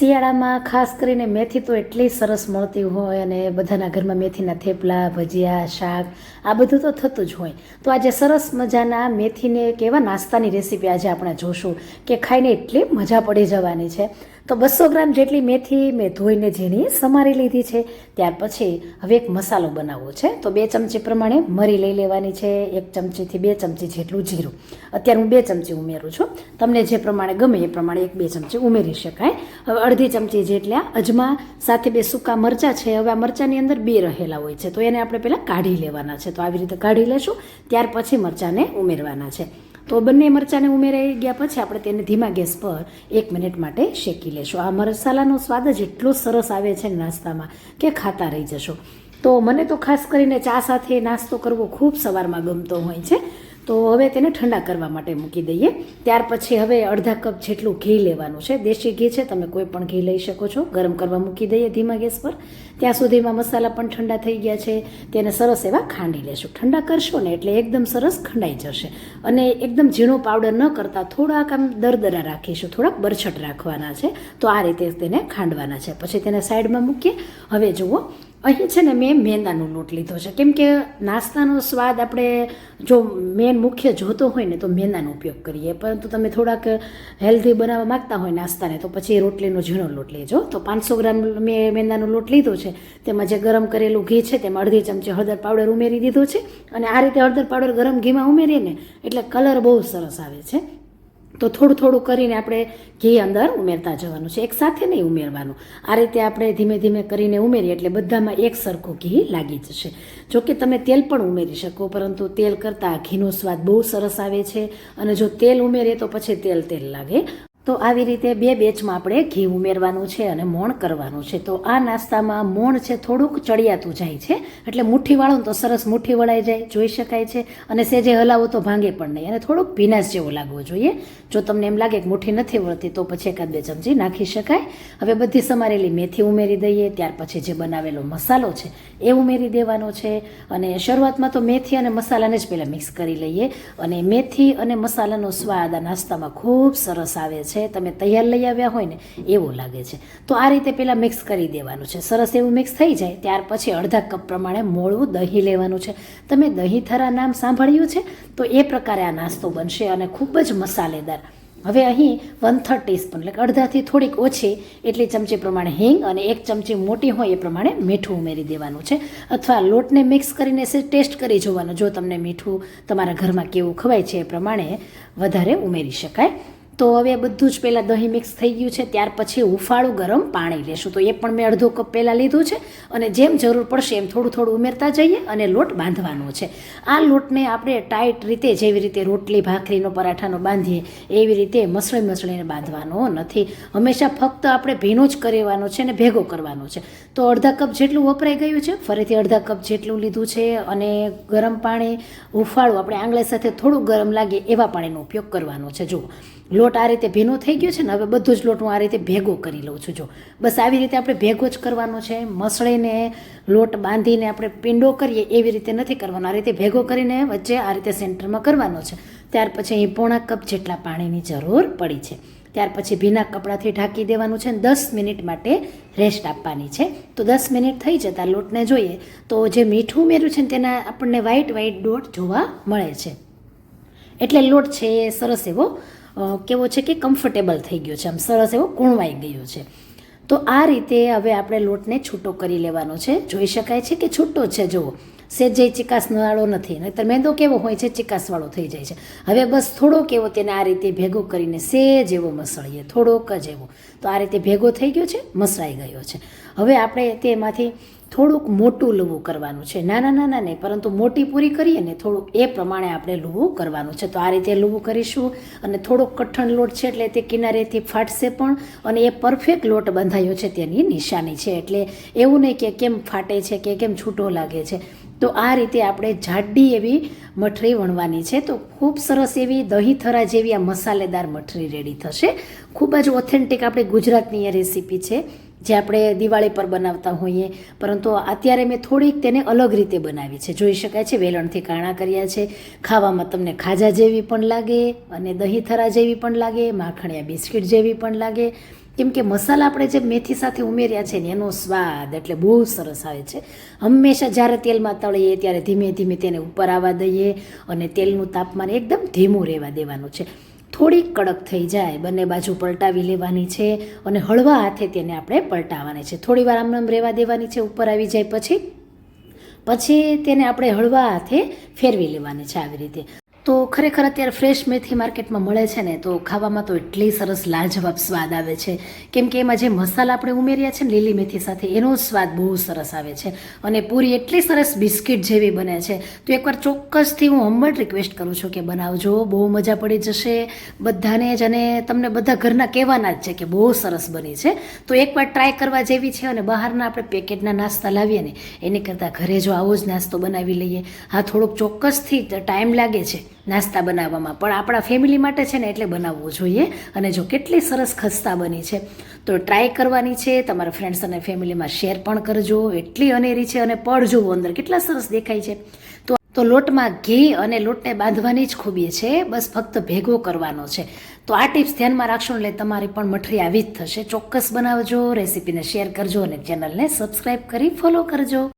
શિયાળામાં ખાસ કરીને મેથી તો એટલી સરસ મળતી હોય અને બધાના ઘરમાં મેથીના થેપલા, ભજીયા, શાક, આ બધું તો થતું જ હોય. તો આજે સરસ મજાના મેથીને એક એવા નાસ્તાની રેસીપી આજે આપણે જોશું કે ખાઈને એટલી મજા પડી જવાની છે. તો બસો ગ્રામ જેટલી મેથી મેં ધોઈને ઝીણી સમારી લીધી છે. ત્યાર પછી હવે એક મસાલો બનાવવો છે. તો બે ચમચી પ્રમાણે મરી લઈ લેવાની છે. એક ચમચીથી બે ચમચી જેટલું જીરું. અત્યારે હું બે ચમચી ઉમેરું છું. તમને જે પ્રમાણે ગમે એ પ્રમાણે એક બે ચમચી ઉમેરી શકાય. હવે અડધી ચમચી જેટલા અજમા, સાથે બે સૂકા મરચાં છે. હવે આ મરચાંની અંદર બે રહેલા હોય છે. તો એને આપણે પહેલાં કાઢી લેવાના છે. તો આવી રીતે કાઢી લેશું. ત્યાર પછી મરચાંને ઉમેરવાના છે. તો બંને મરચાંને ઉમેરાઈ ગયા પછી આપણે તેને ધીમા ગેસ પર એક મિનિટ માટે શેકી લેશું. આ મસાલાનો સ્વાદ જ એટલો સરસ આવે છે નાસ્તામાં કે ખાતા રહી જશો. તો મને તો ખાસ કરીને ચા સાથે નાસ્તો કરવો ખૂબ સવારમાં ગમતો હોય છે. તો હવે તેને ઠંડા કરવા માટે મૂકી દઈએ. ત્યાર પછી હવે અડધા કપ જેટલું ઘી લેવાનું છે. દેશી ઘી છે, તમે કોઈ પણ ઘી લઈ શકો છો. ગરમ કરવા મૂકી દઈએ ધીમા ગેસ પર. ત્યાં સુધીમાં મસાલા પણ ઠંડા થઈ ગયા છે. તેને સરસ એવા ખાંડી લેશું. ઠંડા કરશો ને એટલે એકદમ સરસ ખંડાઈ જશે. અને એકદમ ઝીણો પાવડર ન કરતાં થોડાક આમ દરદરા રાખીશું. થોડાક બરછટ રાખવાના છે. તો આ રીતે તેને ખાંડવાના છે. પછી તેને સાઈડમાં મૂકીએ. હવે જુઓ અહીં છે ને મેં મેંદાનો લોટ લીધો છે. કેમ કે નાસ્તાનો સ્વાદ આપણે જો મેન મુખ્ય જોતો હોય ને તો મેંદાનો ઉપયોગ કરીએ. પરંતુ તમે થોડાક હેલ્ધી બનાવવા માગતા હોય નાસ્તાને તો પછી રોટલીનો ઝીણો લોટ લેજો. તો પાંચસો ગ્રામ મેં મેંદાનો લોટ લીધો છે. તેમાં જે ગરમ કરેલું ઘી છે તેમાં અડધી ચમચી હળદર પાવડર ઉમેરી દીધો છે. અને આ રીતે હળદર પાવડર ગરમ ઘીમાં ઉમેરીએ ને એટલે કલર બહુ સરસ આવે છે. તો થોડું થોડું કરીને આપણે ઘી અંદર ઉમેરતા જવાનું છે. એક સાથે નહીં ઉમેરવાનું. આ રીતે આપણે ધીમે ધીમે કરીને ઉમેરીએ એટલે બધામાં એક સરખું ઘી લાગી જશે. જો કે તમે તેલ પણ ઉમેરી શકો, પરંતુ તેલ કરતાં ઘીનો સ્વાદ બહુ સરસ આવે છે. અને જો તેલ ઉમેરીએ તો પછી તેલ તેલ લાગે. તો આવી રીતે બે બેચમાં આપણે ઘી ઉમેરવાનું છે અને મોણ કરવાનું છે. તો આ નાસ્તામાં મોણ છે થોડુંક ચડિયાતું જાય છે, એટલે મુઠ્ઠી વાળો તો સરસ મુઠ્ઠી વળાઈ જાય, જોઈ શકાય છે. અને સેજે હલાવો તો ભાંગે પણ નહીં. અને થોડુંક ભીનાશ જેવો લાગવો જોઈએ. જો તમને એમ લાગે કે મુઠ્ઠી નથી વળતી, તો પછી એકાદ બે ચમચી નાખી શકાય. હવે બધી સમારેલી મેથી ઉમેરી દઈએ, ત્યાર પછી જે બનાવેલો મસાલો છે, એ ઉમેરી દેવાનો છે. અને શરૂઆતમાં તો મેથી અને મસાલાને જ પહેલાં મિક્સ કરી લઈએ. અને મેથી અને મસાલાનો સ્વાદ આ નાસ્તામાં ખૂબ સરસ આવે છે. તમે તૈયાર લઈ આવ્યા હોય ને, એવું લાગે છે. તો આ રીતે પહેલાં મિક્સ કરી દેવાનું છે. સરસ એવું મિક્સ થઈ જાય, ત્યાર પછી અડધા કપ પ્રમાણે મોળું દહીં લેવાનું છે. તમે દહીં થરા નામ સાંભળ્યું છે? તો એ પ્રકારે આ નાસ્તો બનશે અને ખૂબ જ મસાલેદાર. હવે અહીં વન થર્ડ ટીસ્પૂન એટલે અડધાથી થોડીક ઓછી એટલી ચમચી પ્રમાણે હિંગ અને એક ચમચી મોટી હોય એ પ્રમાણે મીઠું ઉમેરી દેવાનું છે. અથવા લોટને મિક્સ કરીને ટેસ્ટ કરી જોવાનું. જો તમને મીઠું તમારા ઘરમાં કેવું ખવાય છે એ પ્રમાણે વધારે ઉમેરી શકાય. તો હવે બધું જ પહેલાં દહીં મિક્સ થઈ ગયું છે, ત્યાર પછી હુંફાળું ગરમ પાણી લેશું. તો એ પણ મેં અડધો કપ પહેલાં લીધું છે અને જેમ જરૂર પડશે એમ થોડું થોડું ઉમેરતા જઈએ અને લોટ બાંધવાનો છે. આ લોટને આપણે ટાઈટ રીતે, જેવી રીતે રોટલી, ભાખરીનો પરાઠાનો બાંધીએ, એવી રીતે મસળી મસળીને બાંધવાનો નથી. હંમેશા ફક્ત આપણે ભીનો જ કરવાનો છે અને ભેગો કરવાનો છે. તો અડધા કપ જેટલું વપરાઈ ગયું છે, ફરીથી અડધા કપ જેટલું લીધું છે અને ગરમ પાણી, હુંફાળું આપણે આંગળે સાથે થોડું ગરમ લાગે એવા પાણીનો ઉપયોગ કરવાનો છે. જુઓ લોટ આ રીતે ભીનો થઈ ગયો છે ને, હવે બધું જ લોટ હું આ રીતે ભેગો કરી લઉં છું. જો બસ આવી રીતે આપણે ભેગો જ કરવાનો છે, મસળીને લોટ બાંધીને આપણે પિંડો કરીએ એવી રીતે નથી કરવાનો. આ રીતે ભેગો કરીને વચ્ચે આ રીતે સેન્ટરમાં કરવાનો છે. ત્યાર પછી અહીં પોણા કપ જેટલા પાણીની જરૂર પડી છે. ત્યાર પછી ભીના કપડાથી ઢાંકી દેવાનું છે દસ મિનિટ માટે રેસ્ટ આપવાની છે. તો દસ મિનિટ થઈ જતાં લોટને જોઈએ તો જે મીઠું ઉમેર્યું છે ને, તેના આપણને વ્હાઈટ વ્હાઈટ ડોટ જોવા મળે છે. એટલે લોટ છે એ સરસ એવો કેવો છે કે કમ્ફર્ટેબલ થઈ ગયો છે. આમ સરસ એવો કૂણવાઈ ગયો છે. તો આ રીતે હવે આપણે લોટને છૂટો કરી લેવાનો છે. જોઈ શકાય છે કે છૂટો છે? જુઓ. સેજે ચિકાસવાળો નથી. નહીતર મેંદો કેવો હોય છે? ચિકાસવાળો થઈ જાય છે. હવે બસ થોડોક એવો તેને આ રીતે ભેગો કરીને સેજ એવો મસળીએ. થોડોક જ એવો. તો આ રીતે ભેગો થઈ ગયો છે, મસળાઈ ગયો છે. હવે આપણે તેમાંથી થોડુંક મોટું લૂવું કરવાનું છે. નાના નાના નહીં, પરંતુ મોટી પૂરી કરીએ ને થોડુંક એ પ્રમાણે આપણે લૂવું કરવાનું છે. તો આ રીતે લૂવું કરીશું અને થોડોક કઠણ લોટ છે એટલે તે કિનારેથી ફાટશે પણ અને એ પરફેક્ટ લોટ બંધાયો છે તેની નિશાની છે. એટલે એવું નહીં કે કેમ ફાટે છે કે કેમ છૂટો લાગે છે. તો આ રીતે આપણે જાડી એવી મઠરી વણવાની છે. તો ખૂબ સરસ એવી દહીં થરા જેવી આ મસાલેદાર મઠરી રેડી થશે. ખૂબ જ ઓથેન્ટિક આપણે ગુજરાતની એ રેસીપી છે. જે આપણે દિવાળી પર બનાવતા હોઈએ. પરંતુ અત્યારે મેં થોડીક તેને અલગ રીતે બનાવી છે. જોઈ શકાય છે, વેલણથી કાણા કર્યા છે. ખાવામાં તમને ખાજા જેવી પણ લાગે અને દહીં થરા જેવી પણ લાગે, માખણિયા બિસ્કિટ જેવી પણ લાગે. કેમ કે મસાલા આપણે જે મેથી સાથે ઉમેર્યા છે ને, એનો સ્વાદ એટલે બહુ સરસ આવે છે. હંમેશા જ્યારે તેલમાં તળીએ, ત્યારે ધીમે ધીમે તેને ઉપર આવવા દઈએ અને તેલનું તાપમાન એકદમ ધીમું રહેવા દેવાનું છે. થોડીક કડક થઈ જાય, બંને બાજુ પલટાવી લેવાની છે અને હળવા હાથે તેને આપણે પલટાવવાની છે. થોડી વાર આમ રહેવા દેવાની છે, ઉપર આવી જાય પછી? પછી તેને આપણે હળવા હાથે ફેરવી લેવાની છે આવી રીતે. તો ખરેખર અત્યારે ફ્રેશ મેથી માર્કેટમાં મળે છે ને, તો ખાવામાં તો એટલી સરસ લાજવાબ સ્વાદ આવે છે. કેમ કે એમાં જે મસાલા આપણે ઉમેર્યા છે ને, લીલી મેથી સાથે, એનો સ્વાદ બહુ સરસ આવે છે. અને પૂરી એટલી સરસ બિસ્કિટ જેવી બને છે. તો એકવાર ચોક્કસથી હું હમ્બલ રિક્વેસ્ટ કરું છું કે બનાવજો, બહુ મજા પડી જશે. બધાને જ અને તમને બધા ઘરના કહેવાના જ છે કે બહુ સરસ બની છે. તો એકવાર ટ્રાય કરવા જેવી છે અને બહારના આપણે પેકેટના નાસ્તા લાવીએ ને, એની કરતાં ઘરે જો આવો જ નાસ્તો બનાવી લઈએ. હા, થોડોક ચોક્કસથી ટાઈમ લાગે છે. નાસ્તા બનાવવામાં. પણ આપણા ફેમિલી માટે છે ને એટલે બનાવવું જોઈએ. અને જો કેટલી સરસ ખસ્તા બની છે. તો ટ્રાય કરવાની છે. તમારા ફ્રેન્ડ્સ અને ફેમિલીમાં શેર પણ કરજો. એટલી અનેરી છે અને પડ જુઓ અંદર. કેટલા સરસ દેખાય છે. તો તો લોટમાં ઘી અને લોટને બાંધવાની જ ખૂબી છે. બસ ફક્ત ભેગો કરવાનો છે. તો આ ટિપ્સ ધ્યાનમાં રાખશો એટલે તમારી પણ મઠરી આવી જ થશે. ચોક્કસ બનાવજો રેસીપીને શેર કરજો અને ચેનલને સબસ્ક્રાઈબ કરી ફોલો કરજો.